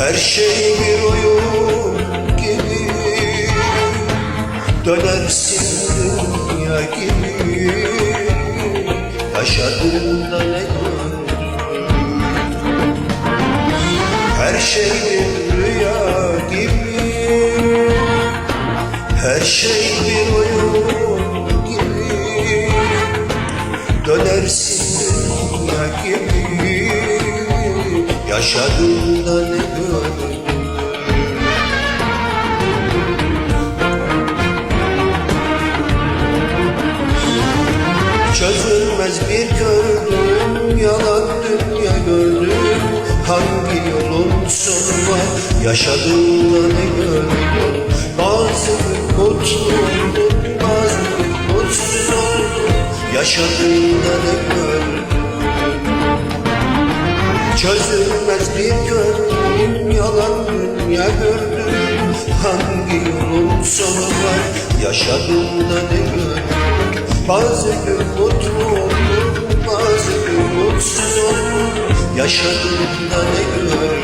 Her şey bir oyun gibi. Dönersin dünya gibi. Yaşadığında ne Her şey bir rüya gibi. Her şey bir oyun gibi. Dönersin dünya gibi Yaşadığında ne gördün Çözülmez bir gördüm Yalan dünya gördüm. Hangi yolun sonu var? Yaşadığında ne gördüm? Bazı gün mutlu oldum Bazı gün mutsuz oldum. Yaşadığında ne gördüm Çözülmez bir gördüm Yalan dünya gördüm. Hangi yolun sonu var? Yaşadığında ne gördüm? Bazı gün mutlu oldum Bazı gün mutsuz oldum. Yaşadığımda ne gördüm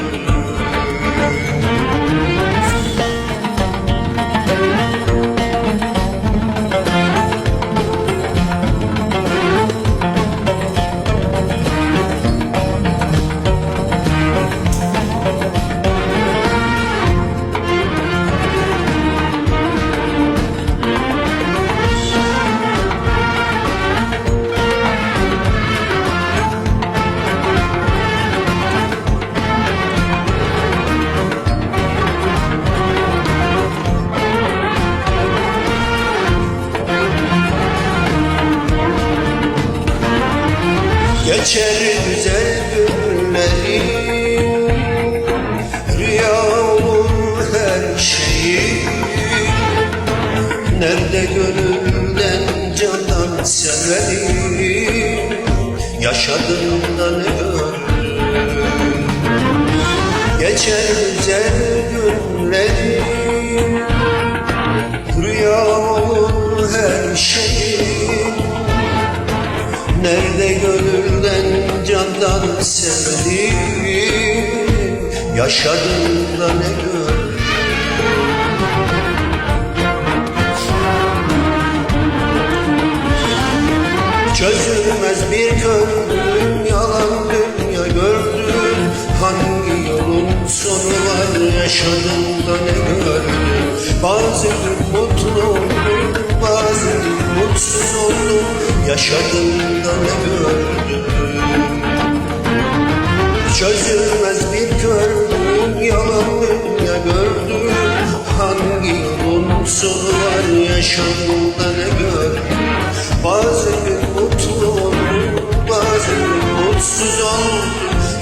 Geçer güzel günlerim Rüya olur her şeyi. Nerede gönülden candan severim Yaşadığımda ne gördüm? Geçer güzel günlerim Rüya olur her şeyim Nerede gönülden candan sevdiğim Yaşadığımda ne gördüm Çözülmez bir gördüm Yalan dünya gördüm Hangi yolun sonu var Yaşadığımda ne gördüm Bazı gün mutlu oldum Bazı gün mutsuz oldum Yaşadığımda ne gördüm Çözülmez bir gördüm Yalan dünya gördüm. Hangi var Yaşadığımda ne gördüm? Bazı gün mutlu oldum Bazı gün mutsuz oldum.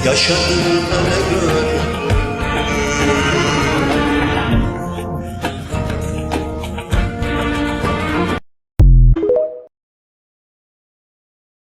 Yaşadığımda ne gördüm